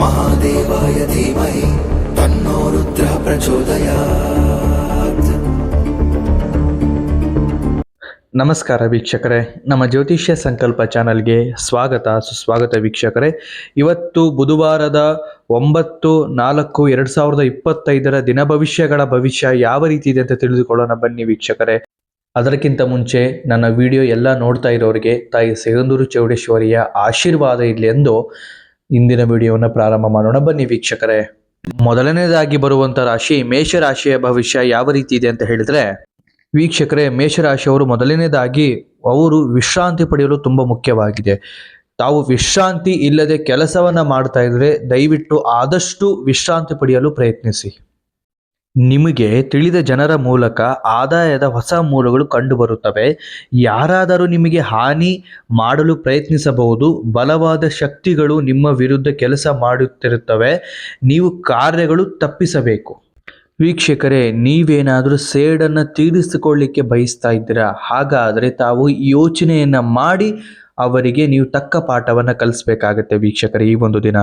महादेवाय धीमहि तन्नो रुद्रः प्रचोदयात् ನಮಸ್ಕಾರ ವೀಕ್ಷಕರೇ ನಮ್ಮ ಜ್ಯೋತಿಷ್ಯ ಸಂಕಲ್ಪ ಚಾನಲ್ಗೆ ಸ್ವಾಗತ ಸುಸ್ವಾಗತ ವೀಕ್ಷಕರೇ ಇವತ್ತು ಬುಧವಾರದ ಒಂಬತ್ತು ನಾಲ್ಕು ಎರಡು ಸಾವಿರದ ಇಪ್ಪತ್ತೈದರ ದಿನ ಭವಿಷ್ಯಗಳ ಭವಿಷ್ಯ ಯಾವ ರೀತಿ ಇದೆ ಅಂತ ತಿಳಿದುಕೊಳ್ಳೋಣ ಬನ್ನಿ ವೀಕ್ಷಕರೇ ಅದಕ್ಕಿಂತ ಮುಂಚೆ ನನ್ನ ವಿಡಿಯೋ ಎಲ್ಲ ನೋಡ್ತಾ ಇರೋರಿಗೆ ತಾಯಿ ಸಿಗಂದೂರು ಚೌಡೇಶ್ವರಿಯ ಆಶೀರ್ವಾದ ಇರಲಿ ಎಂದು ಇಂದಿನ ವಿಡಿಯೋವನ್ನು ಪ್ರಾರಂಭ ಮಾಡೋಣ. ಬನ್ನಿ ವೀಕ್ಷಕರೇ. ಮೊದಲನೇದಾಗಿ ಬರುವಂತ ರಾಶಿ ಮೇಷ ರಾಶಿಯ ಭವಿಷ್ಯ ಯಾವ ರೀತಿ ಇದೆ ಅಂತ ಹೇಳಿದ್ರೆ, ವೀಕ್ಷಕರೇ, ಮೇಷರಾಶಿಯವರು ಮೊದಲನೇದಾಗಿ ಅವರು ವಿಶ್ರಾಂತಿ ಪಡೆಯಲು ತುಂಬ ಮುಖ್ಯವಾಗಿದೆ. ತಾವು ವಿಶ್ರಾಂತಿ ಇಲ್ಲದೆ ಕೆಲಸವನ್ನ ಮಾಡ್ತಾ ಇದ್ರೆ ದಯವಿಟ್ಟು ಆದಷ್ಟು ವಿಶ್ರಾಂತಿ ಪಡೆಯಲು ಪ್ರಯತ್ನಿಸಿ. ನಿಮಗೆ ತಿಳಿದ ಜನರ ಮೂಲಕ ಆದಾಯದ ಹೊಸ ಮೂಲಗಳು ಕಂಡುಬರುತ್ತವೆ. ಯಾರಾದರೂ ನಿಮಗೆ ಹಾನಿ ಮಾಡಲು ಪ್ರಯತ್ನಿಸಬಹುದು. ಬಲವಾದ ಶಕ್ತಿಗಳು ನಿಮ್ಮ ವಿರುದ್ಧ ಕೆಲಸ ಮಾಡುತ್ತಿರುತ್ತವೆ. ನೀವು ಕಾರ್ಯಗಳು ತಪ್ಪಿಸಬೇಕು. ವೀಕ್ಷಕರೇ, ನೀವೇನಾದರೂ ಸೇಡನ್ನು ತೀರಿಸಿಕೊಳ್ಳಿಕ್ಕೆ ಬಯಸ್ತಾ ಇದ್ದೀರಾ? ಹಾಗಾದರೆ ತಾವು ಯೋಚನೆಯನ್ನು ಮಾಡಿ ಅವರಿಗೆ ನೀವು ತಕ್ಕ ಪಾಠವನ್ನು ಕಲಿಸ್ಬೇಕಾಗತ್ತೆ ವೀಕ್ಷಕರೇ ಈ ಒಂದು ದಿನ.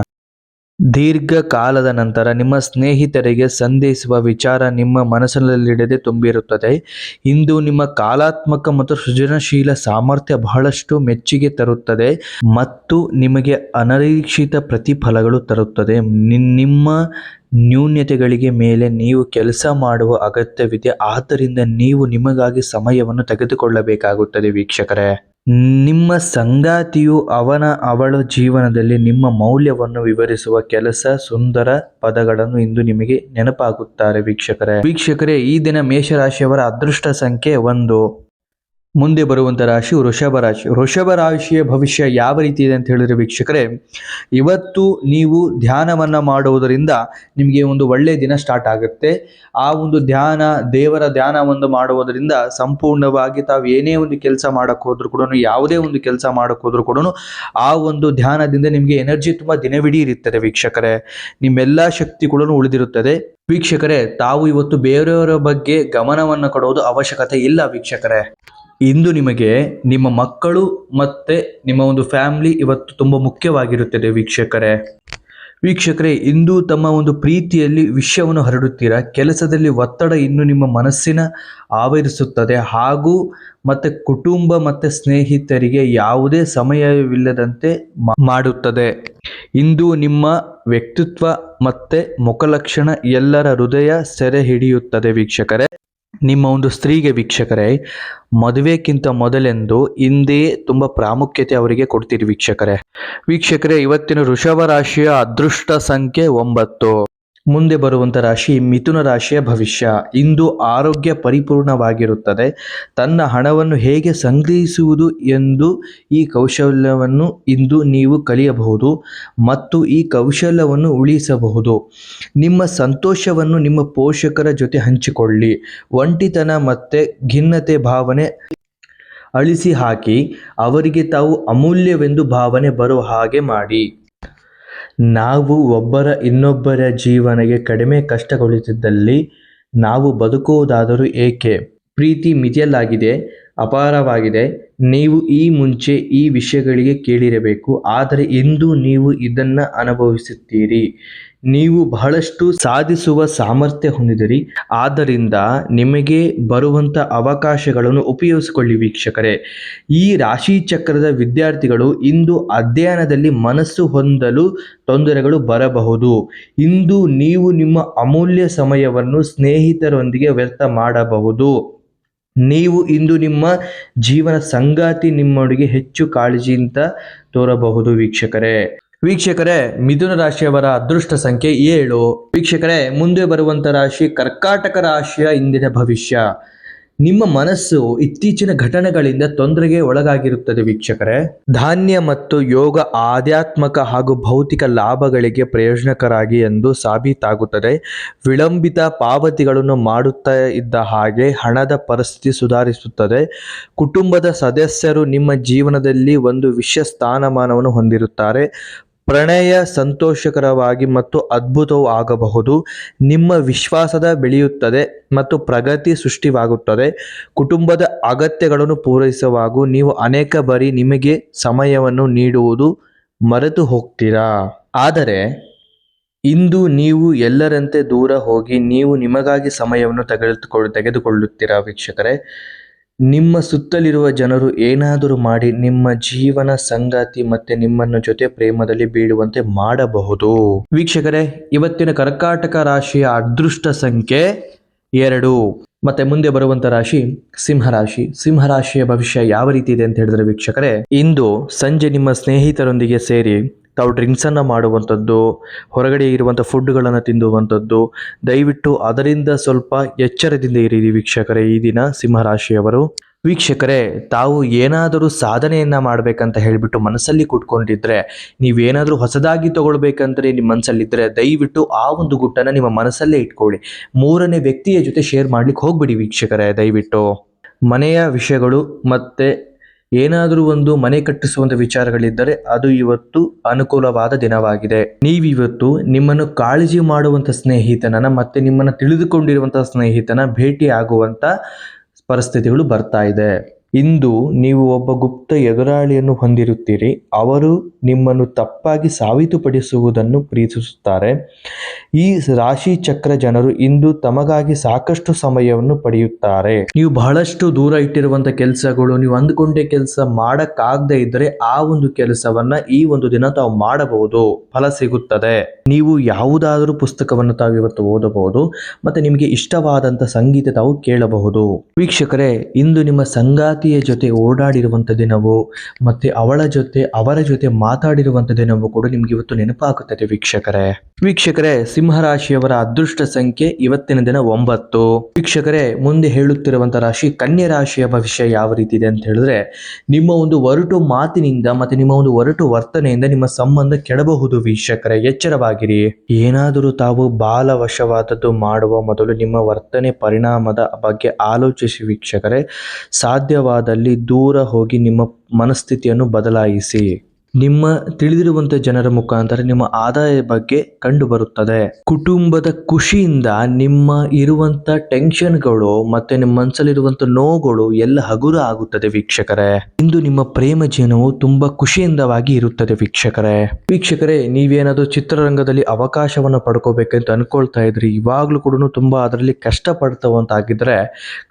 ದೀರ್ಘಕಾಲದ ನಂತರ ನಿಮ್ಮ ಸ್ನೇಹಿತರಿಗೆ ಸಂದೇಶಿಸುವ ವಿಚಾರ ನಿಮ್ಮ ಮನಸ್ಸಿನಲ್ಲಿಡದೆ ತುಂಬಿರುತ್ತದೆ. ಇಂದು ನಿಮ್ಮ ಕಾಲಾತ್ಮಕ ಮತ್ತು ಸೃಜನಶೀಲ ಸಾಮರ್ಥ್ಯ ಬಹಳಷ್ಟು ಮೆಚ್ಚುಗೆ ತರುತ್ತದೆ ಮತ್ತು ನಿಮಗೆ ಅನಿರೀಕ್ಷಿತ ಪ್ರತಿಫಲಗಳು ತರುತ್ತದೆ. ನಿಮ್ಮ ನ್ಯೂನ್ಯತೆಗಳಿಗೆ ಮೇಲೆ ನೀವು ಕೆಲಸ ಮಾಡುವ ಅಗತ್ಯವಿದೆ. ಆದ್ದರಿಂದ ನೀವು ನಿಮಗಾಗಿ ಸಮಯವನ್ನು ತೆಗೆದುಕೊಳ್ಳಬೇಕಾಗುತ್ತದೆ ವೀಕ್ಷಕರೇ. ನಿಮ್ಮ ಸಂಗಾತಿಯು ಅವನ, ಅವಳ ಜೀವನದಲ್ಲಿ ನಿಮ್ಮ ಮೌಲ್ಯವನ್ನು ವಿವರಿಸುವ ಕೆಲಸ ಸುಂದರ ಪದಗಳನ್ನು ಇಂದು ನಿಮಗೆ ನೆನಪಾಗುತ್ತಾರೆ ವೀಕ್ಷಕರೇ. ವೀಕ್ಷಕರೇ, ಈ ದಿನ ಮೇಷರಾಶಿಯವರ ಅದೃಷ್ಟ ಸಂಖ್ಯೆ ಒಂದು. ಮುಂದೆ ಬರುವಂಥ ರಾಶಿ ವೃಷಭ ರಾಶಿ. ವೃಷಭ ರಾಶಿಯ ಭವಿಷ್ಯ ಯಾವ ರೀತಿ ಇದೆ ಅಂತ ಹೇಳಿದ್ರೆ ವೀಕ್ಷಕರೇ, ಇವತ್ತು ನೀವು ಧ್ಯಾನವನ್ನು ಮಾಡುವುದರಿಂದ ನಿಮಗೆ ಒಂದು ಒಳ್ಳೆಯ ದಿನ ಸ್ಟಾರ್ಟ್ ಆಗುತ್ತೆ. ಆ ಒಂದು ಧ್ಯಾನ, ದೇವರ ಧ್ಯಾನವನ್ನು ಮಾಡುವುದರಿಂದ ಸಂಪೂರ್ಣವಾಗಿ ತಾವು ಏನೇ ಒಂದು ಕೆಲಸ ಮಾಡೋಕ್ಕೆ ಹೋದ್ರು ಕೂಡ ಯಾವುದೇ ಒಂದು ಕೆಲಸ ಮಾಡೋಕ್ಕೆ ಹೋದ್ರು ಕೂಡ ಆ ಒಂದು ಧ್ಯಾನದಿಂದ ನಿಮಗೆ ಎನರ್ಜಿ ತುಂಬ ದಿನವಿಡೀ ಇರುತ್ತದೆ ವೀಕ್ಷಕರೇ. ನಿಮ್ಮೆಲ್ಲ ಶಕ್ತಿ ಕೂಡ ಉಳಿದಿರುತ್ತದೆ. ವೀಕ್ಷಕರೇ, ತಾವು ಇವತ್ತು ಬೇರೆಯವರ ಬಗ್ಗೆ ಗಮನವನ್ನು ಕೊಡುವುದು ಅವಶ್ಯಕತೆ ಇಲ್ಲ ವೀಕ್ಷಕರೇ. ಇಂದು ನಿಮಗೆ ನಿಮ್ಮ ಮಕ್ಕಳು ಮತ್ತು ನಿಮ್ಮ ಒಂದು ಫ್ಯಾಮಿಲಿ ಇವತ್ತು ತುಂಬ ಮುಖ್ಯವಾಗಿರುತ್ತದೆ ವೀಕ್ಷಕರೇ. ವೀಕ್ಷಕರೇ, ಇಂದು ತಮ್ಮ ಒಂದು ಪ್ರೀತಿಯಲ್ಲಿ ವಿಷಯವನ್ನು ಹರಡುತ್ತೀರಾ? ಕೆಲಸದಲ್ಲಿ ಒತ್ತಡ ಇನ್ನು ನಿಮ್ಮ ಮನಸ್ಸಿನ ಆವರಿಸುತ್ತದೆ. ಹಾಗೂ ಮತ್ತು ಕುಟುಂಬ ಮತ್ತು ಸ್ನೇಹಿತರಿಗೆ ಯಾವುದೇ ಸಮಯವಿಲ್ಲದಂತೆ ಮಾಡುತ್ತದೆ. ಇಂದು ನಿಮ್ಮ ವ್ಯಕ್ತಿತ್ವ ಮತ್ತು ಮುಖಲಕ್ಷಣ ಎಲ್ಲರ ಹೃದಯ ಸೆರೆ ಹಿಡಿಯುತ್ತದೆ ವೀಕ್ಷಕರೇ. ನಿಮ್ಮ ಒಂದು ಸ್ತ್ರೀಗೆ ವೀಕ್ಷಕರೇ, ಮದುವೆಕ್ಕಿಂತ ಮೊದಲೆಂದು ಹಿಂದೆ ತುಂಬ ಪ್ರಾಮುಖ್ಯತೆ ಅವರಿಗೆ ಕೊಡ್ತೀರಿ ವೀಕ್ಷಕರೇ. ವೀಕ್ಷಕರೇ, ಇವತ್ತಿನ ವೃಷಭ ರಾಶಿಯ ಅದೃಷ್ಟ ಸಂಖ್ಯೆ ಒಂಬತ್ತು. ಮುಂದೆ ಬರುವಂತ ರಾಶಿ ಮಿಥುನ ರಾಶಿಯ ಭವಿಷ್ಯ. ಇಂದು ಆರೋಗ್ಯ ಪರಿಪೂರ್ಣವಾಗಿರುತ್ತದೆ. ತನ್ನ ಹಣವನ್ನು ಹೇಗೆ ಸಂಗ್ರಹಿಸುವುದು ಎಂದು ಈ ಕೌಶಲ್ಯವನ್ನು ಇಂದು ನೀವು ಕಲಿಯಬಹುದು ಮತ್ತು ಈ ಕೌಶಲ್ಯವನ್ನು ಉಳಿಸಬಹುದು. ನಿಮ್ಮ ಸಂತೋಷವನ್ನು ನಿಮ್ಮ ಪೋಷಕರ ಜೊತೆ ಹಂಚಿಕೊಳ್ಳಿ. ಒಂಟಿತನ ಮತ್ತು ಖಿನ್ನತೆ ಭಾವನೆ ಅಳಿಸಿ ಹಾಕಿ, ಅವರಿಗೆ ತಾವು ಅಮೂಲ್ಯವೆಂದು ಭಾವನೆ ಬರುವ ಹಾಗೆ ಮಾಡಿ. ನಾವು ಒಬ್ಬರ ಇನ್ನೊಬ್ಬರ ಜೀವನಗೆ ಕಡಿಮೆ ಕಷ್ಟಗೊಳಿಸಿದ್ದಲ್ಲಿ ನಾವು ಬದುಕುವುದಾದರೂ ಏಕೆ? ಪ್ರೀತಿ ಮಿತಿಯಲ್ಲಾಗಿದೆ. ಅಪಾರವಾಗಿದೆ. ನೀವು ಈ ಮುಂಚೆ ಈ ವಿಷಯಗಳಿಗೆ ಕೇಳಿರಬೇಕು. ಆದರೆ ಇಂದು ನೀವು ಇದನ್ನು ಅನುಭವಿಸುತ್ತೀರಿ. ನೀವು ಬಹಳಷ್ಟು ಸಾಧಿಸುವ ಸಾಮರ್ಥ್ಯ ಹೊಂದಿದಿರಿ. ಆದ್ದರಿಂದ ನಿಮಗೆ ಬರುವಂಥ ಅವಕಾಶಗಳನ್ನು ಉಪಯೋಗಿಸಿಕೊಳ್ಳಿ ವೀಕ್ಷಕರೇ. ಈ ರಾಶಿ ಚಕ್ರದ ವಿದ್ಯಾರ್ಥಿಗಳು ಇಂದು ಅಧ್ಯಯನದಲ್ಲಿ ಮನಸ್ಸು ಹೊಂದಲು ತೊಂದರೆಗಳು ಬರಬಹುದು. ಇಂದು ನೀವು ನಿಮ್ಮ ಅಮೂಲ್ಯ ಸಮಯವನ್ನು ಸ್ನೇಹಿತರೊಂದಿಗೆ ವ್ಯರ್ಥ ಮಾಡಬಹುದು. ನೀವು ಇಂದು ನಿಮ್ಮ ಜೀವನ ಸಂಗಾತಿ ನಿಮ್ಮೊಳಗೆ ಹೆಚ್ಚು ಕಾಳಜಿಯಿಂದ ತೋರಬಹುದು ವೀಕ್ಷಕರೇ. ವೀಕ್ಷಕರೇ, ಮಿಥುನ ರಾಶಿಯವರ ಅದೃಷ್ಟ ಸಂಖ್ಯೆ ಏಳು. ವೀಕ್ಷಕರೇ, ಮುಂದೆ ಬರುವಂತ ರಾಶಿ ಕರ್ಕಾಟಕ ರಾಶಿಯ ಇಂದಿನ ಭವಿಷ್ಯ. ನಿಮ್ಮ ಮನಸ್ಸು ಇತ್ತೀಚಿನ ಘಟನೆಗಳಿಂದ ತೊಂದರೆಗೆ ಒಳಗಾಗಿರುತ್ತದೆ ವೀಕ್ಷಕರೇ. ಧಾನ್ಯ ಮತ್ತು ಯೋಗ ಆಧ್ಯಾತ್ಮಕ ಹಾಗೂ ಭೌತಿಕ ಲಾಭಗಳಿಗೆ ಪ್ರಯೋಜನಕರಾಗಿ ಎಂದು ಸಾಬೀತಾಗುತ್ತದೆ. ವಿಳಂಬಿತ ಪಾವತಿಗಳನ್ನು ಮಾಡುತ್ತಾ ಇದ್ದ ಹಾಗೆ ಹಣದ ಪರಿಸ್ಥಿತಿ ಸುಧಾರಿಸುತ್ತದೆ. ಕುಟುಂಬದ ಸದಸ್ಯರು ನಿಮ್ಮ ಜೀವನದಲ್ಲಿ ಒಂದು ವಿಶ್ವ ಸ್ಥಾನಮಾನವನ್ನು ಹೊಂದಿರುತ್ತಾರೆ. ಪ್ರಣಯ ಸಂತೋಷಕರವಾಗಿ ಮತ್ತು ಅದ್ಭುತವೂ ಆಗಬಹುದು. ನಿಮ್ಮ ವಿಶ್ವಾಸದ ಬೆಳೆಯುತ್ತದೆ ಮತ್ತು ಪ್ರಗತಿ ಸೃಷ್ಟಿವಾಗುತ್ತದೆ. ಕುಟುಂಬದ ಅಗತ್ಯಗಳನ್ನು ಪೂರೈಸುವಾಗ ನೀವು ಅನೇಕ ಬಾರಿ ನಿಮಗೆ ಸಮಯವನ್ನು ನೀಡುವುದು ಮರೆತು ಹೋಗ್ತೀರಾ? ಆದರೆ ಇಂದು ನೀವು ಎಲ್ಲರಂತೆ ದೂರ ಹೋಗಿ ನೀವು ನಿಮಗಾಗಿ ಸಮಯವನ್ನು ತೆಗೆದುಕೊಳ್ಳು ತೆಗೆದುಕೊಳ್ಳುತ್ತೀರಾ ವೀಕ್ಷಕರೇ? ನಿಮ್ಮ ಸುತ್ತಲಿರುವ ಜನರು ಏನಾದರೂ ಮಾಡಿ ನಿಮ್ಮ ಜೀವನ ಸಂಗಾತಿ ಮತ್ತೆ ನಿಮ್ಮನ್ನು ಜೊತೆ ಪ್ರೇಮದಲ್ಲಿ ಬೀಳುವಂತೆ ಮಾಡಬಹುದು. ವೀಕ್ಷಕರೇ, ಇವತ್ತಿನ ಕರ್ಕಾಟಕ ರಾಶಿಯ ಅದೃಷ್ಟ ಸಂಖ್ಯೆ ಎರಡು. ಮತ್ತೆ ಮುಂದೆ ಬರುವಂತ ರಾಶಿ ಸಿಂಹರಾಶಿ ಸಿಂಹರಾಶಿಯ ಭವಿಷ್ಯ ಯಾವ ರೀತಿ ಇದೆ ಅಂತ ಹೇಳಿದ್ರೆ ವೀಕ್ಷಕರೇ, ಇಂದು ಸಂಜೆ ನಿಮ್ಮ ಸ್ನೇಹಿತರೊಂದಿಗೆ ಸೇರಿ ತಾವು ಡ್ರಿಂಕ್ಸನ್ನು ಮಾಡುವಂಥದ್ದು, ಹೊರಗಡೆ ಇರುವಂಥ ಫುಡ್ಗಳನ್ನು ತಿನ್ನುವಂಥದ್ದು ದಯವಿಟ್ಟು ಅದರಿಂದ ಸ್ವಲ್ಪ ಎಚ್ಚರದಿಂದ ಇರಿ ವೀಕ್ಷಕರೇ ಈ ದಿನ ಸಿಂಹರಾಶಿಯವರು. ವೀಕ್ಷಕರೇ, ತಾವು ಏನಾದರೂ ಸಾಧನೆಯನ್ನು ಮಾಡಬೇಕಂತ ಹೇಳಿಬಿಟ್ಟು ಮನಸ್ಸಲ್ಲಿ ಕುಟ್ಕೊಂಡಿದ್ರೆ ನೀವೇನಾದರೂ ಹೊಸದಾಗಿ ತಗೊಳ್ಬೇಕಂದ್ರೆ ನಿಮ್ಮ ಮನಸ್ಸಲ್ಲಿದ್ದರೆ ದಯವಿಟ್ಟು ಆ ಒಂದು ಗುಟ್ಟನ್ನು ನಿಮ್ಮ ಮನಸ್ಸಲ್ಲೇ ಇಟ್ಕೊಳ್ಳಿ. ಮೂರನೇ ವ್ಯಕ್ತಿಯ ಜೊತೆ ಶೇರ್ ಮಾಡ್ಲಿಕ್ಕೆ ಹೋಗ್ಬಿಡಿ ವೀಕ್ಷಕರೇ ದಯವಿಟ್ಟು. ಮನೆಯ ವಿಷಯಗಳು ಮತ್ತೆ ಏನಾದರೂ ಒಂದು ಮನೆ ಕಟ್ಟಿಸುವಂತ ವಿಚಾರಗಳಿದ್ದರೆ ಅದು ಇವತ್ತು ಅನುಕೂಲವಾದ ದಿನವಾಗಿದೆ. ನೀವಿವತ್ತು ನಿಮ್ಮನ್ನು ಕಾಳಜಿ ಮಾಡುವಂತ ಸ್ನೇಹಿತನ ಮತ್ತೆ ನಿಮ್ಮನ್ನು ತಿಳಿದುಕೊಂಡಿರುವಂತಹ ಸ್ನೇಹಿತನ ಭೇಟಿ ಆಗುವಂತ ಪರಿಸ್ಥಿತಿಗಳು ಬರ್ತಾ ಇದೆ. ಇಂದು ನೀವು ಒಬ್ಬ ಗುಪ್ತ ಎದುರಾಳಿಯನ್ನು ಹೊಂದಿರುತ್ತೀರಿ. ಅವರು ನಿಮ್ಮನ್ನು ತಪ್ಪಾಗಿ ಸಾಬೀತುಪಡಿಸುವುದನ್ನು ಪ್ರೀತಿಸುತ್ತಾರೆ. ಈ ರಾಶಿ ಚಕ್ರ ಜನರು ಇಂದು ತಮಗಾಗಿ ಸಾಕಷ್ಟು ಸಮಯವನ್ನು ಪಡೆಯುತ್ತಾರೆ. ನೀವು ಬಹಳಷ್ಟು ದೂರ ಇಟ್ಟಿರುವಂತ ಕೆಲಸಗಳು, ನೀವು ಅಂದುಕೊಂಡೇ ಕೆಲಸ ಮಾಡಕ್ಕಾಗದೆ ಇದ್ದರೆ ಆ ಒಂದು ಕೆಲಸವನ್ನ ಈ ಒಂದು ದಿನ ತಾವು ಮಾಡಬಹುದು. ಫಲ ಸಿಗುತ್ತದೆ. ನೀವು ಯಾವುದಾದರೂ ಪುಸ್ತಕವನ್ನು ತಾವು ಇವತ್ತು ಓದಬಹುದು, ಮತ್ತೆ ನಿಮಗೆ ಇಷ್ಟವಾದಂತ ಸಂಗೀತ ತಾವು ಕೇಳಬಹುದು. ವೀಕ್ಷಕರೇ, ಇಂದು ನಿಮ್ಮ ಸಂಗಾತಿಯ ಜೊತೆ ಓಡಾಡಿರುವಂತ ದಿನವು, ಮತ್ತೆ ಅವಳ ಜೊತೆ, ಅವರ ಜೊತೆ ಮಾತಾಡಿರುವಂತ ದಿನವೂ ಕೂಡ ನಿಮ್ಗೆ ಇವತ್ತು ನೆನಪಾಗುತ್ತದೆ ವೀಕ್ಷಕರೇ. ವೀಕ್ಷಕರೇ ಸಿಂಹರಾಶಿಯವರ ಅದೃಷ್ಟ ಸಂಖ್ಯೆ ಇವತ್ತಿನ ದಿನ ಒಂಬತ್ತು. ವೀಕ್ಷಕರೇ, ಮುಂದೆ ಹೇಳುತ್ತಿರುವಂತ ರಾಶಿ ಕನ್ಯಾ ರಾಶಿಯ ಭವಿಷ್ಯ ಯಾವ ರೀತಿ ಇದೆ ಅಂತ ಹೇಳಿದ್ರೆ, ನಿಮ್ಮ ಒಂದು ಒರಟು ಮಾತಿನಿಂದ ಮತ್ತೆ ನಿಮ್ಮ ಒಂದು ಒರಟು ವರ್ತನೆಯಿಂದ ನಿಮ್ಮ ಸಂಬಂಧ ಕೆಡಬಹುದು ವೀಕ್ಷಕರೇ. ಎಚ್ಚರವಾಗಿರಿ. ಏನಾದರೂ ತಾವು ಬಾಲವಶವಾದದ್ದು ಮಾಡುವ ಮೊದಲು ನಿಮ್ಮ ವರ್ತನೆ ಪರಿಣಾಮದ ಬಗ್ಗೆ ಆಲೋಚಿಸಿ ವೀಕ್ಷಕರೇ. ಸಾಧ್ಯವಾದಲ್ಲಿ ದೂರ ಹೋಗಿ ನಿಮ್ಮ ಮನಸ್ಥಿತಿಯನ್ನು ಬದಲಾಯಿಸಿ. ನಿಮ್ಮ ತಿಳಿದಿರುವಂತ ಜನರ ಮುಖಾಂತರ ನಿಮ್ಮ ಆದಾಯ ಬಗ್ಗೆ ಕಂಡು ಬರುತ್ತದೆ ಕುಟುಂಬದ ಖುಷಿಯಿಂದ ನಿಮ್ಮ ಇರುವಂತ ಟೆನ್ಷನ್ಗಳು ಮತ್ತೆ ನಿಮ್ಮ ಮನಸ್ಸಲ್ಲಿರುವಂತ ನೋವುಗಳು ಎಲ್ಲ ಹಗುರ ಆಗುತ್ತದೆ ವೀಕ್ಷಕರೇ. ಇಂದು ನಿಮ್ಮ ಪ್ರೇಮ ಜೀವನವು ತುಂಬಾ ಖುಷಿಯಿಂದವಾಗಿ ಇರುತ್ತದೆ ವೀಕ್ಷಕರೇ. ವೀಕ್ಷಕರೇ, ನೀವೇನಾದ್ರೂ ಚಿತ್ರರಂಗದಲ್ಲಿ ಅವಕಾಶವನ್ನು ಪಡ್ಕೋಬೇಕಂತ ಅನ್ಕೊಳ್ತಾ ಇದ್ರಿ, ಇವಾಗ್ಲೂ ಕೂಡ ತುಂಬಾ ಅದರಲ್ಲಿ ಕಷ್ಟ ಪಡ್ತವಂತಾಗಿದ್ರೆ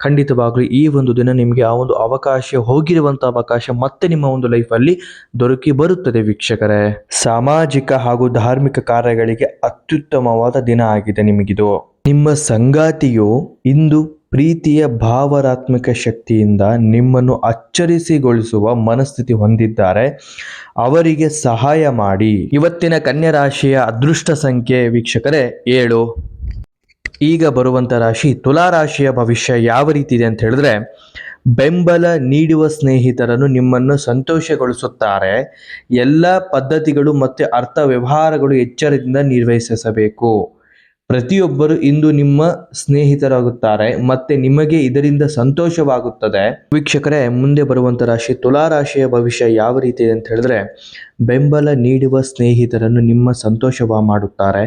ಖಂಡಿತವಾಗ್ಲೂ ಈ ಒಂದು ದಿನ ನಿಮಗೆ ಆ ಒಂದು ಅವಕಾಶ ಹೋಗಿರುವಂತ ಅವಕಾಶ ಮತ್ತೆ ನಿಮ್ಮ ಒಂದು ಲೈಫಲ್ಲಿ ದೊರಕಿ ಬರುತ್ತದೆ ವೀಕ್ಷಕರೇ. ಸಾಮಾಜಿಕ ಹಾಗೂ ಧಾರ್ಮಿಕ ಕಾರ್ಯಗಳಿಗೆ ಅತ್ಯುತ್ತಮವಾದ ದಿನ ಆಗಿದೆ ನಿಮಗಿದು. ನಿಮ್ಮ ಸಂಗಾತಿಯು ಇಂದು ಪ್ರೀತಿಯ ಭಾವನಾತ್ಮಕ ಶಕ್ತಿಯಿಂದ ನಿಮ್ಮನ್ನು ಅಚ್ಚರಿಸಿಗೊಳಿಸುವ ಮನಸ್ಥಿತಿ ಹೊಂದಿದ್ದಾರೆ. ಅವರಿಗೆ ಸಹಾಯ ಮಾಡಿ. ಇವತ್ತಿನ ಕನ್ಯಾ ರಾಶಿಯ ಅದೃಷ್ಟ ಸಂಖ್ಯೆ ವೀಕ್ಷಕರೇ, ಏಳು. ಈಗ ಬರುವಂತ ರಾಶಿ ತುಲಾ ರಾಶಿಯ ಭವಿಷ್ಯ ಯಾವ ರೀತಿ ಇದೆ ಅಂತ ಹೇಳಿದ್ರೆ ಬೆಂಬಲ ನೀಡುವ ಸ್ನೇಹಿತರನ್ನು ನಿಮ್ಮನ್ನು ಸಂತೋಷಗೊಳಿಸುತ್ತಾರೆ. ಎಲ್ಲ ಪದ್ಧತಿಗಳು ಮತ್ತು ಅರ್ಥ ವ್ಯವಹಾರಗಳು ಎಚ್ಚರದಿಂದ ನಿರ್ವಹಿಸಬೇಕು. ಪ್ರತಿಯೊಬ್ಬರು ಇಂದು ನಿಮ್ಮ ಸ್ನೇಹಿತರಾಗುತ್ತಾರೆ, ಮತ್ತೆ ನಿಮಗೆ ಇದರಿಂದ ಸಂತೋಷವಾಗುತ್ತದೆ. ವೀಕ್ಷಕರೇ, ಮುಂದೆ ಬರುವಂತ ರಾಶಿ ತುಲಾ ರಾಶಿಯ ಭವಿಷ್ಯ ಯಾವ ರೀತಿ ಇದೆ ಅಂತ ಹೇಳಿದ್ರೆ, ಬೆಂಬಲ ನೀಡುವ ಸ್ನೇಹಿತರನ್ನು ನಿಮ್ಮ ಸಂತೋಷವ ಮಾಡುತ್ತಾರೆ.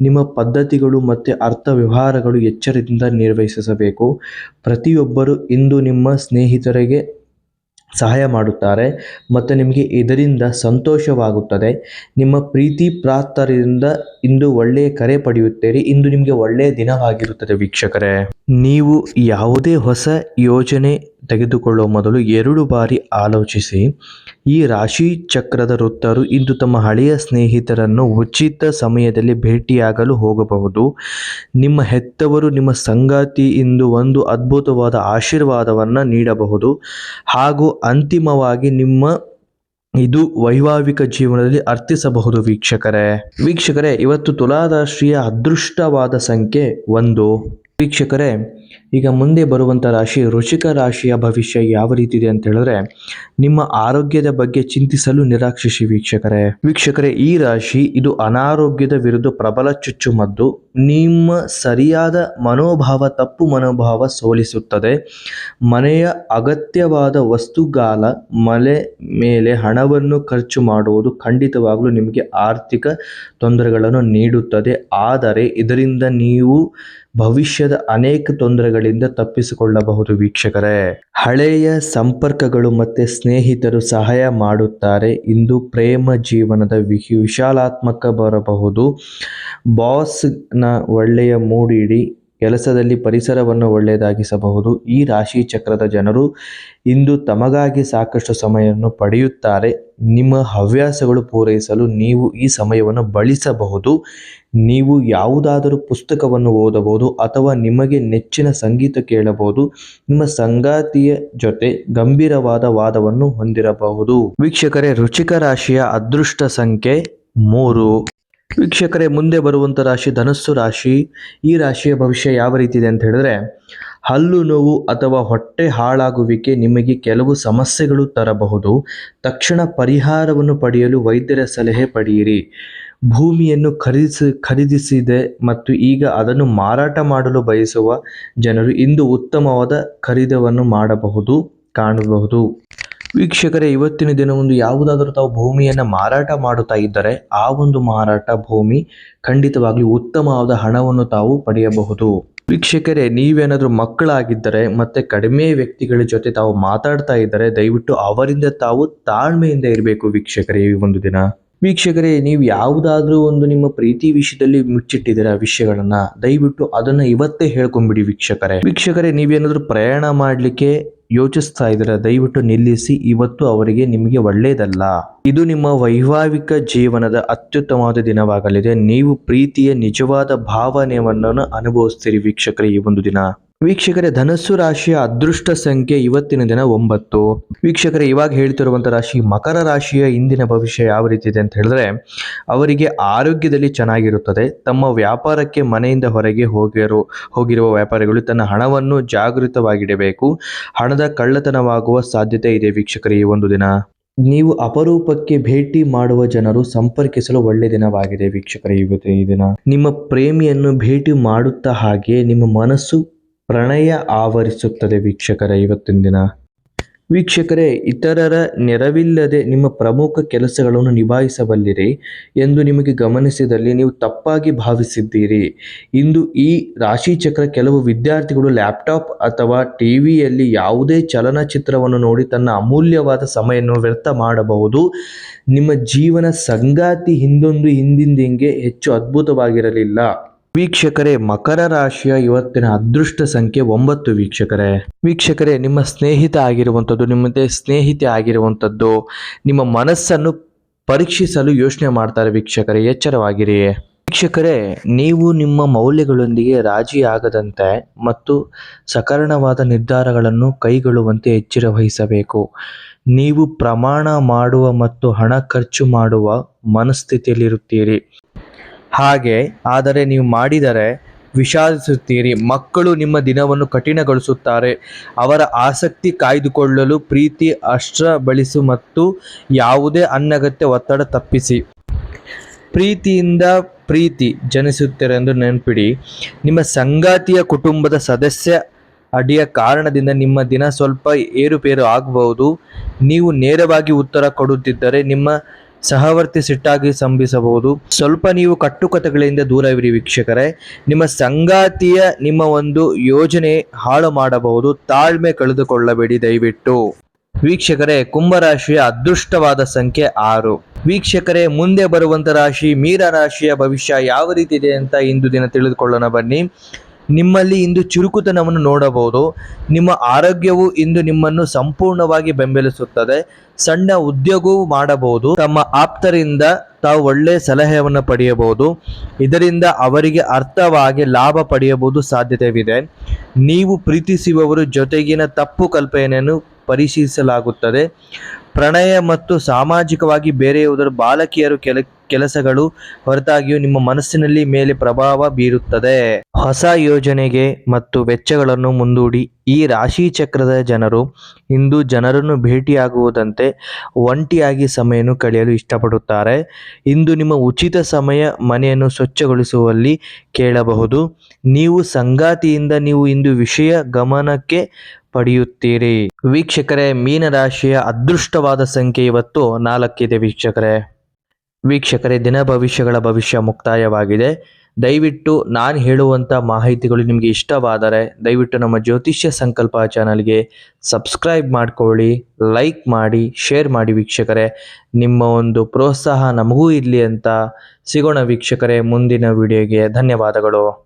ನಿಮ್ಮ ಪದ್ಧತಿಗಳು ಮತ್ತು ಅರ್ಥ ವ್ಯವಹಾರಗಳು ಎಚ್ಚರದಿಂದ ನಿರ್ವಹಿಸಬೇಕು. ಪ್ರತಿಯೊಬ್ಬರು ಇಂದು ನಿಮ್ಮ ಸ್ನೇಹಿತರಿಗೆ ಸಹಾಯ ಮಾಡುತ್ತಾರೆ ಮತ್ತು ನಿಮಗೆ ಇದರಿಂದ ಸಂತೋಷವಾಗುತ್ತದೆ. ನಿಮ್ಮ ಪ್ರೀತಿ ಪ್ರಾರ್ಥರಿಂದ ಇಂದು ಒಳ್ಳೆಯ ಕರೆ ಪಡೆಯುತ್ತೀರಿ. ಇಂದು ನಿಮಗೆ ಒಳ್ಳೆಯ ದಿನವಾಗಿರುತ್ತದೆ ವೀಕ್ಷಕರೇ. ನೀವು ಯಾವುದೇ ಹೊಸ ಯೋಜನೆ ತೆಗೆದುಕೊಳ್ಳುವ ಮೊದಲು ಎರಡು ಬಾರಿ ಆಲೋಚಿಸಿ. ಈ ರಾಶಿ ಚಕ್ರದ ವೃತ್ತರು ಇಂದು ತಮ್ಮ ಹಳೆಯ ಸ್ನೇಹಿತರನ್ನು ಉಚಿತ ಸಮಯದಲ್ಲಿ ಭೇಟಿಯಾಗಲು ಹೋಗಬಹುದು. ನಿಮ್ಮ ಹೆತ್ತವರು ನಿಮ್ಮ ಸಂಗಾತಿ ಇಂದು ಒಂದು ಅದ್ಭುತವಾದ ಆಶೀರ್ವಾದವನ್ನು ನೀಡಬಹುದು. ಹಾಗೂ ಅಂತಿಮವಾಗಿ ನಿಮ್ಮ ಇದು ವೈವಾಹಿಕ ಜೀವನದಲ್ಲಿ ಅರ್ಥಿಸಬಹುದು ವೀಕ್ಷಕರೇ. ವೀಕ್ಷಕರೇ, ಇವತ್ತು ತುಲಾರಾಶಿಯ ಅದೃಷ್ಟವಾದ ಸಂಖ್ಯೆ ಒಂದು. ವೀಕ್ಷಕರೇ ಈಗ ಮುಂದೆ ಬರುವಂಥ ರಾಶಿ ವೃಶ್ಚಿಕ ರಾಶಿಯ ಭವಿಷ್ಯ ಯಾವ ರೀತಿ ಇದೆ ಅಂತ ಹೇಳಿದ್ರೆ, ನಿಮ್ಮ ಆರೋಗ್ಯದ ಬಗ್ಗೆ ಚಿಂತಿಸಲು ನಿರಾಕ್ಷಿಸಿ ವೀಕ್ಷಕರೇ. ವೀಕ್ಷಕರೇ, ಈ ರಾಶಿ ಇದು ಅನಾರೋಗ್ಯದ ವಿರುದ್ಧ ಪ್ರಬಲ ಚುಚ್ಚುಮದ್ದು, ನಿಮ್ಮ ಸರಿಯಾದ ಮನೋಭಾವ, ತಪ್ಪು ಮನೋಭಾವ ಸೋಲಿಸುತ್ತದೆ. ಮನೆಯ ಅಗತ್ಯವಾದ ವಸ್ತುಗಾಲ, ಮಲೆ ಮೇಲೆ ಹಣವನ್ನು ಖರ್ಚು ಮಾಡುವುದು ಖಂಡಿತವಾಗಲೂ ನಿಮಗೆ ಆರ್ಥಿಕ ತೊಂದರೆಗಳನ್ನು ನೀಡುತ್ತದೆ. ಆದರೆ ಇದರಿಂದ ನೀವು ಭವಿಷ್ಯದ ಅನೇಕ ತೊಂದರೆಗಳಿಂದ ತಪ್ಪಿಸಿಕೊಳ್ಳಬಹುದು ವೀಕ್ಷಕರೇ. ಹಳೆಯ ಸಂಪರ್ಕಗಳು ಮತ್ತೆ ಸ್ನೇಹಿತರು ಸಹಾಯ ಮಾಡುತ್ತಾರೆ. ಇಂದು ಪ್ರೇಮ ಜೀವನದ ವಿಶಾಲಾತ್ಮಕ ಬರಬಹುದು. ಬಾಸ್ನ ಒಳ್ಳೆಯ ಮೂಡಿಡಿ ಕೆಲಸದಲ್ಲಿ ಪರಿಸರವನ್ನು ಒಳ್ಳೆಯದಾಗಿಸಬಹುದು. ಈ ರಾಶಿ ಚಕ್ರದ ಜನರು ಇಂದು ತಮಗಾಗಿ ಸಾಕಷ್ಟು ಸಮಯವನ್ನು ಪಡೆಯುತ್ತಾರೆ. ನಿಮ್ಮ ಹವ್ಯಾಸಗಳು ಪೂರೈಸಲು ನೀವು ಈ ಸಮಯವನ್ನು ಬಳಸಬಹುದು. ನೀವು ಯಾವುದಾದರೂ ಪುಸ್ತಕವನ್ನು ಓದಬಹುದು ಅಥವಾ ನಿಮಗೆ ನೆಚ್ಚಿನ ಸಂಗೀತ ಕೇಳಬಹುದು. ನಿಮ್ಮ ಸಂಗಾತಿಯ ಜೊತೆ ಗಂಭೀರವಾದ ವಾದವನ್ನು ಹೊಂದಿರಬಹುದು. ವೀಕ್ಷಕರೇ, ರುಚಿಕ ರಾಶಿಯ ಅದೃಷ್ಟ ಸಂಖ್ಯೆ ಮೂರು. ವೀಕ್ಷಕರೇ, ಮುಂದೆ ಬರುವಂಥ ರಾಶಿ ಧನಸ್ಸು ರಾಶಿ. ಈ ರಾಶಿಯ ಭವಿಷ್ಯ ಯಾವ ರೀತಿ ಇದೆ ಅಂತ ಹೇಳಿದ್ರೆ, ಹಲ್ಲು ನೋವು ಅಥವಾ ಹೊಟ್ಟೆ ಹಾಳಾಗುವಿಕೆ ನಿಮಗೆ ಕೆಲವು ಸಮಸ್ಯೆಗಳು ತರಬಹುದು. ತಕ್ಷಣ ಪರಿಹಾರವನ್ನು ಪಡೆಯಲು ವೈದ್ಯರ ಸಲಹೆ ಪಡೆಯಿರಿ. ಭೂಮಿಯನ್ನು ಖರೀದಿಸಿ, ಖರೀದಿಸಿದೆ ಮತ್ತು ಈಗ ಅದನ್ನು ಮಾರಾಟ ಮಾಡಲು ಬಯಸುವ ಜನರು ಇಂದು ಉತ್ತಮವಾದ ಖರೀದವನ್ನು ಮಾಡಬಹುದು, ಕಾಣಬಹುದು. ವೀಕ್ಷಕರೇ, ಇವತ್ತಿನ ದಿನ ಒಂದು ಯಾವುದಾದರೂ ತಾವು ಭೂಮಿಯನ್ನು ಮಾರಾಟ ಮಾಡುತ್ತಾ ಇದ್ದರೆ ಆ ಒಂದು ಮಾರಾಟ ಭೂಮಿ ಖಂಡಿತವಾಗ್ಲೂ ಉತ್ತಮವಾದ ಹಣವನ್ನು ತಾವು ಪಡೆಯಬಹುದು. ವೀಕ್ಷಕರೇ, ನೀವೇನಾದರೂ ಮಕ್ಕಳಾಗಿದ್ದರೆ ಮತ್ತೆ ಕಡಿಮೆ ವ್ಯಕ್ತಿಗಳ ಜೊತೆ ತಾವು ಮಾತಾಡ್ತಾ ಇದ್ದರೆ ದಯವಿಟ್ಟು ಅವರಿಂದ ತಾವು ತಾಳ್ಮೆಯಿಂದ ಇರಬೇಕು ವೀಕ್ಷಕರೇ ಈ ಒಂದು ದಿನ. ವೀಕ್ಷಕರೇ, ನೀವು ಯಾವುದಾದ್ರೂ ಒಂದು ನಿಮ್ಮ ಪ್ರೀತಿ ವಿಷಯದಲ್ಲಿ ಮುಚ್ಚಿಟ್ಟಿದ್ದೀರಾ ವಿಷಯಗಳನ್ನ, ದಯವಿಟ್ಟು ಅದನ್ನ ಇವತ್ತೇ ಹೇಳ್ಕೊಂಡ್ಬಿಡಿ ವೀಕ್ಷಕರೇ. ವೀಕ್ಷಕರೇ, ನೀವೇನಾದ್ರೂ ಪ್ರಯಾಣ ಮಾಡಲಿಕ್ಕೆ ಯೋಚಿಸ್ತಾ ಇದ್ದೀರಾ ದಯವಿಟ್ಟು ನಿಲ್ಲಿಸಿ, ಇವತ್ತು ಅವರಿಗೆ ನಿಮಗೆ ಒಳ್ಳೆಯದಲ್ಲ. ಇದು ನಿಮ್ಮ ವೈವಾಹಿಕ ಜೀವನದ ಅತ್ಯುತ್ತಮವಾದ ದಿನವಾಗಲಿದೆ. ನೀವು ಪ್ರೀತಿಯ ನಿಜವಾದ ಭಾವನೆಯನ್ನು ಅನುಭವಿಸ್ತೀರಿ ವೀಕ್ಷಕರೇ ಈ ಒಂದು ದಿನ. ವೀಕ್ಷಕರೇ, ಧನಸ್ಸು ರಾಶಿಯ ಅದೃಷ್ಟ ಸಂಖ್ಯೆ ಇವತ್ತಿನ ದಿನ ಒಂಬತ್ತು. ವೀಕ್ಷಕರೇ, ಇವಾಗ ಹೇಳ್ತಿರುವಂಥ ರಾಶಿ ಮಕರ ರಾಶಿಯ ಇಂದಿನ ಭವಿಷ್ಯ ಯಾವ ರೀತಿ ಇದೆ ಅಂತ ಹೇಳಿದ್ರೆ, ಅವರಿಗೆ ಆರೋಗ್ಯದಲ್ಲಿ ಚೆನ್ನಾಗಿರುತ್ತದೆ. ತಮ್ಮ ವ್ಯಾಪಾರಕ್ಕೆ ಮನೆಯಿಂದ ಹೊರಗೆ ಹೋಗಿರೋ, ಹೋಗಿರುವ ವ್ಯಾಪಾರಿಗಳು ತನ್ನ ಹಣವನ್ನು ಜಾಗೃತವಾಗಿಡಬೇಕು. ಹಣದ ಕಳ್ಳತನವಾಗುವ ಸಾಧ್ಯತೆ ಇದೆ ವೀಕ್ಷಕರೇ ಈ ಒಂದು ದಿನ. ನೀವು ಅಪರೂಪಕ್ಕೆ ಭೇಟಿ ಮಾಡುವ ಜನರು ಸಂಪರ್ಕಿಸಲು ಒಳ್ಳೆ ದಿನವಾಗಿದೆ ವೀಕ್ಷಕರ ಈ ದಿನ. ನಿಮ್ಮ ಪ್ರೇಮಿಯನ್ನು ಭೇಟಿ ಮಾಡುತ್ತಾ ಹಾಗೆ ನಿಮ್ಮ ಮನಸ್ಸು ಪ್ರಣಯ ಆವರಿಸುತ್ತದೆ ವೀಕ್ಷಕರ ಇವತ್ತಿನ ದಿನ. ವೀಕ್ಷಕರೇ, ಇತರರ ನೆರವಿಲ್ಲದೆ ನಿಮ್ಮ ಪ್ರಮುಖ ಕೆಲಸಗಳನ್ನು ನಿಭಾಯಿಸಬಲ್ಲಿರಿ ಎಂದು ನಿಮಗೆ ಗಮನಿಸಿದಲ್ಲಿ ನೀವು ತಪ್ಪಾಗಿ ಭಾವಿಸಿದ್ದೀರಿ. ಇಂದು ಈ ರಾಶಿಚಕ್ರ ಕೆಲವು ವಿದ್ಯಾರ್ಥಿಗಳು ಲ್ಯಾಪ್ಟಾಪ್ ಅಥವಾ ಟಿವಿಯಲ್ಲಿ ಯಾವುದೇ ಚಲನಚಿತ್ರವನ್ನು ನೋಡಿ ತನ್ನ ಅಮೂಲ್ಯವಾದ ಸಮಯವನ್ನು ವ್ಯರ್ಥ ಮಾಡಬಹುದು. ನಿಮ್ಮ ಜೀವನ ಸಂಗಾತಿ ಹಿಂದೊಂದು ಹಿಂದಿಂದಿಂಗೆ ಹೆಚ್ಚು ಅದ್ಭುತವಾಗಿರಲಿಲ್ಲ. ವೀಕ್ಷಕರೇ, ಮಕರ ರಾಶಿಯ ಇವತ್ತಿನ ಅದೃಷ್ಟ ಸಂಖ್ಯೆ ಒಂಬತ್ತು ವೀಕ್ಷಕರೇ. ವೀಕ್ಷಕರೇ, ನಿಮ್ಮ ಸ್ನೇಹಿತ ಆಗಿರುವಂಥದ್ದು, ನಿಮ್ಮದೇ ಸ್ನೇಹಿತೆ ಆಗಿರುವಂಥದ್ದು, ನಿಮ್ಮ ಮನಸ್ಸನ್ನು ಪರೀಕ್ಷಿಸಲು ಯೋಚನೆ ಮಾಡ್ತಾರೆ ವೀಕ್ಷಕರೇ, ಎಚ್ಚರವಾಗಿರಿ. ವೀಕ್ಷಕರೇ, ನೀವು ನಿಮ್ಮ ಮೌಲ್ಯಗಳೊಂದಿಗೆ ರಾಜಿಯಾಗದಂತೆ ಮತ್ತು ಸಕಾರಣವಾದ ನಿರ್ಧಾರಗಳನ್ನು ಕೈಗೊಳ್ಳುವಂತೆ ಎಚ್ಚರ ವಹಿಸಬೇಕು. ನೀವು ಪ್ರಮಾಣ ಮಾಡುವ ಮತ್ತು ಹಣ ಖರ್ಚು ಮಾಡುವ ಮನಸ್ಥಿತಿಯಲ್ಲಿರುತ್ತೀರಿ. ಹಾಗೆ, ಆದರೆ ನೀವು ಮಾಡಿದರೆ ವಿಷಾದಿಸುತ್ತೀರಿ. ಮಕ್ಕಳು ನಿಮ್ಮ ದಿನವನ್ನು ಕಠಿಣಗೊಳಿಸುತ್ತಾರೆ. ಅವರ ಆಸಕ್ತಿ ಕಾಯ್ದುಕೊಳ್ಳಲು ಪ್ರೀತಿ ಅಷ್ಟ್ರ ಬಳಸು ಮತ್ತು ಯಾವುದೇ ಅನಗತ್ಯ ಒತ್ತಡ ತಪ್ಪಿಸಿ. ಪ್ರೀತಿಯಿಂದ ಪ್ರೀತಿ ಜನಿಸುತ್ತೀರೆಂದು ನೆನಪಿಡಿ. ನಿಮ್ಮ ಸಂಗಾತಿಯ ಕುಟುಂಬದ ಸದಸ್ಯ ಅಡಿಯ ಕಾರಣದಿಂದ ನಿಮ್ಮ ದಿನ ಸ್ವಲ್ಪ ಏರುಪೇರು ಆಗಬಹುದು. ನೀವು ನೇರವಾಗಿ ಉತ್ತರ ಕೊಡುತ್ತಿದ್ದರೆ ನಿಮ್ಮ ಸಹವರ್ತಿ ಸಿಟ್ಟಾಗಿ ಸಂಭಿಸಬಹುದು ಸ್ವಲ್ಪ ನೀವು ಕಟ್ಟುಕತೆಗಳಿಂದ ದೂರವಿರಿ ವೀಕ್ಷಕರೇ. ನಿಮ್ಮ ಸಂಗಾತಿಯ ನಿಮ್ಮ ಒಂದು ಯೋಜನೆ ಹಾಳು ಮಾಡಬಹುದು. ತಾಳ್ಮೆ ಕಳೆದುಕೊಳ್ಳಬೇಡಿ ದಯವಿಟ್ಟು. ವೀಕ್ಷಕರೇ ಕುಂಭರಾಶಿಯ ಅದೃಷ್ಟವಾದ ಸಂಖ್ಯೆ ಆರು. ವೀಕ್ಷಕರೇ, ಮುಂದೆ ಬರುವಂತ ರಾಶಿ ಮೀನ ರಾಶಿಯ ಭವಿಷ್ಯ ಯಾವ ರೀತಿ ಇದೆ ಅಂತ ಇಂದು ದಿನ ತಿಳಿದುಕೊಳ್ಳೋಣ ಬನ್ನಿ. ನಿಮ್ಮಲ್ಲಿ ಇಂದು ಚುರುಕುತನವನ್ನು ನೋಡಬಹುದು. ನಿಮ್ಮ ಆರೋಗ್ಯವು ಇಂದು ನಿಮ್ಮನ್ನು ಸಂಪೂರ್ಣವಾಗಿ ಬೆಂಬಲಿಸುತ್ತದೆ. ಸಣ್ಣ ಉದ್ಯೋಗವೂ ಮಾಡಬಹುದು. ತಮ್ಮ ಆಪ್ತರಿಂದ ತಾವು ಒಳ್ಳೆಯ ಸಲಹೆಯನ್ನು ಪಡೆಯಬಹುದು. ಇದರಿಂದ ಅವರಿಗೆ ಅರ್ಥವಾಗಿ ಲಾಭ ಪಡೆಯಬಹುದು ಸಾಧ್ಯತೆವಿದೆ ನೀವು ಪ್ರೀತಿಸುವವರು ಜೊತೆಗಿನ ತಪ್ಪು ಕಲ್ಪನೆಯನ್ನು ಪರಿಶೀಲಿಸಲಾಗುತ್ತದೆ. ಪ್ರಣಯ ಮತ್ತು ಸಾಮಾಜಿಕವಾಗಿ ಬೇರೆಯುವುದರ ಬಾಲಕಿಯರು ಕೆಲ, ಕೆಲಸಗಳು ಹೊರತಾಗಿಯೂ ನಿಮ್ಮ ಮನಸ್ಸಿನಲ್ಲಿ ಮೇಲೆ ಪ್ರಭಾವ ಬೀರುತ್ತದೆ. ಹೊಸ ಯೋಜನೆಗೆ ಮತ್ತು ವೆಚ್ಚಗಳನ್ನು ಮುಂದೂಡಿ. ಈ ರಾಶಿ ಚಕ್ರದ ಜನರು ಇಂದು ಜನರನ್ನು ಭೇಟಿಯಾಗುವುದಂತೆ ಒಂಟಿಯಾಗಿ ಸಮಯವನ್ನು ಕಳೆಯಲು ಇಷ್ಟಪಡುತ್ತಾರೆ. ಇಂದು ನಿಮ್ಮ ಉಚಿತ ಸಮಯ ಮನೆಯನ್ನು ಸ್ವಚ್ಛಗೊಳಿಸುವಲ್ಲಿ ಕೇಳಬಹುದು. ನೀವು ಸಂಗಾತಿಯಿಂದ ನೀವು ಇಂದು ವಿಷಯ ಗಮನಕ್ಕೆ ಪಡೆಯುತ್ತೀರಿ. ವೀಕ್ಷಕರೇ ಮೀನರಾಶಿಯ ಅದೃಷ್ಟವಾದ ಸಂಖ್ಯೆ ಇವತ್ತು ನಾಲ್ಕಿದೆ ವೀಕ್ಷಕರೇ. ವೀಕ್ಷಕರೇ, ದಿನ ಭವಿಷ್ಯಗಳ ಭವಿಷ್ಯ ಮುಕ್ತಾಯವಾಗಿದೆ. ದಯವಿಟ್ಟು ನಾನು ಹೇಳುವಂಥ ಮಾಹಿತಿಗಳು ನಿಮಗೆ ಇಷ್ಟವಾದರೆ ದಯವಿಟ್ಟು ನಮ್ಮ ಜ್ಯೋತಿಷ್ಯ ಸಂಕಲ್ಪ ಚಾನಲ್ಗೆ ಸಬ್ಸ್ಕ್ರೈಬ್ ಮಾಡ್ಕೊಳ್ಳಿ, ಲೈಕ್ ಮಾಡಿ, ಶೇರ್ ಮಾಡಿ ವೀಕ್ಷಕರೇ. ನಿಮ್ಮ ಒಂದು ಪ್ರೋತ್ಸಾಹ ನಮಗೂ ಇರಲಿ ಅಂತ ಸಿಗೋಣ ವೀಕ್ಷಕರೇ ಮುಂದಿನ ವಿಡಿಯೋಗೆ. ಧನ್ಯವಾದಗಳು.